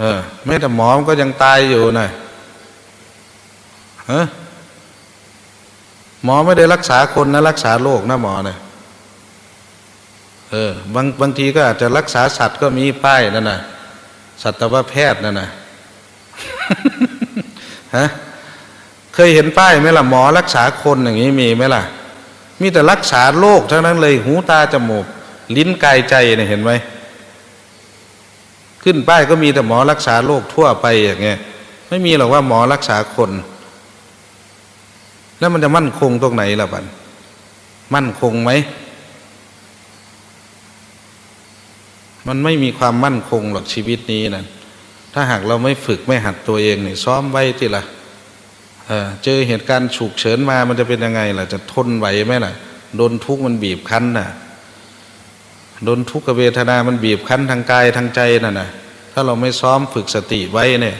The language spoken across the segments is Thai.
เออแม้แต่หมอมันก็ยังตายอยู่นะฮะหมอไม่ได้รักษาคนนะ รักษาโรคนะหมอเนี่ยเออบางบางทีก็อาจจะรักษาสัตว์ก็มีป้ายนั่นนะสัตวแพทย์นั่นนะฮะเคยเห็นป้ายไหมล่ะหมอรักษาคนอย่างนี้มีไหมล่ะ มีแต่รักษาโรคทั้งนั้นเลยหูตาจมูกลิ้นกายใจเนี่ยเห็นไหม ขึ้นป้ายก็มีแต่หมอรักษาโรคทั่วไปอย่างเงี้ยไม่มีหรอกว่าหมอรักษาคน แล้วมันจะมั่นคงตรงไหนล่ะบันมั่นคงไหมมันไม่มีความมั่นคงหรอกชีวิตนี้นะถ้าหากเราไม่ฝึกไม่หัดตัวเองเนี่ยซ้อมไว้ที่ละเเจอเหตุการณ์ฉุกเฉินมามันจะเป็นยังไงล่ะ จะทนไหวไหมล่ะโดนทุกข์มันบีบคั้นน่ะ โดนทุกขเวทนา มันบีบคั้นทางกายทางใจน่ะนะถ้าเราไม่ซ้อมฝึกสติไว้เนี่ย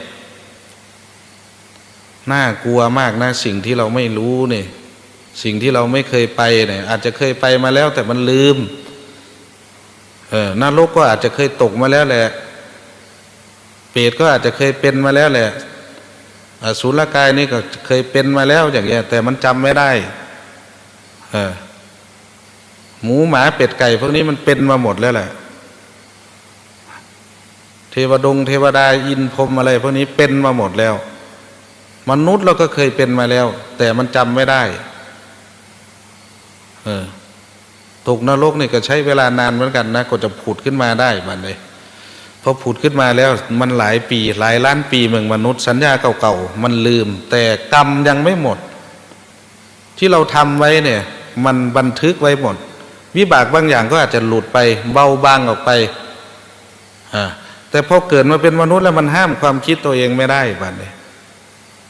น่ากลัวมากนะสิ่งที่เราไม่รู้เนี่ยสิ่งที่เราไม่เคยไปเนี่ยอาจจะเคยไปมาแล้ว แต่มันลืม เออนรกก็อาจจะเคยตกมาแล้วแหละ เปรตก็อาจจะเคยเป็นมาแล้วแหละอสุรกายนี่ก็เคยเป็นมาแล้วอย่างเงี้ยแต่มันจำไม่ได้ เออ หมูหมาเป็ดไก่พวกนี้มันเป็นมาหมดแล้วแหละเทวดง เทวดาอินพรมอะไรพวกนี้เป็นมาหมดแล้ว มนุษย์เราก็เคยเป็นมาแล้ว แต่มันจำไม่ได้ เออตกนรกนี่ก็ใช้เวลานานเหมือนกันนะกว่าจะผุดขึ้นมาได้บัดเลยพอผุดขึ้นมาแล้วมันหลายปี หลายล้านปีเมืองมนุษย์ สัญญาเก่าๆมันลืม แต่กรรมยังไม่หมด ที่เราทำไว้เนี่ย มันบันทึกไว้หมด วิบากบางอย่างก็อาจจะหลุดไปเบาบางออกไปแต่พอเกิดมาเป็นมนุษย์แล้วมันห้ามความคิดตัวเองไม่ได้บัดเลย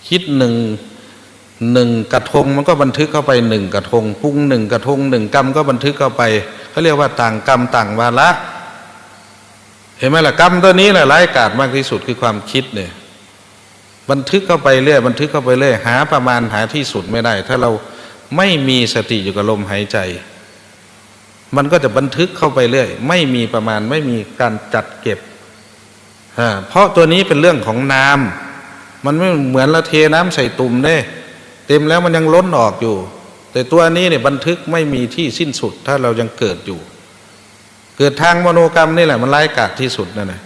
คิดหนึ่งหนึ่งกระทงมันก็บันทึกเข้าไปหนึ่งกระทงปรุงหนึ่งกระทงหนึ่งกรรมก็บันทึกเข้าไปเขาเรียกว่าต่างกรรมต่างวาระเห็นไหมล่ะกรรมตัวนี้แหละร้ายกาจมากที่สุดคือความคิดเนี่ยบันทึกเข้าไปเรื่อยบันทึกเข้าไปเรื่อยหาประมาณหาที่สุดไม่ได้ ถ้าเราไม่มีสติอยู่กับลมหายใจ มันก็จะบันทึกเข้าไปเรื่อย ไม่มีประมาณไม่มีการจัดเก็บเพราะตัวนี้เป็นเรื่องของน้ำมันไม่เหมือนเราเทน้ำใส่ตุ่มเด้เต็มแล้วมันยังล้นออกอยู่ แต่ตัวนี้เนี่ยบันทึกไม่มีที่สิ้นสุด ถ้าเรายังเกิดอยู่ เกิดทางมโนกรรมนี่แหละมันร้ายกาจที่สุดนั่นแหละ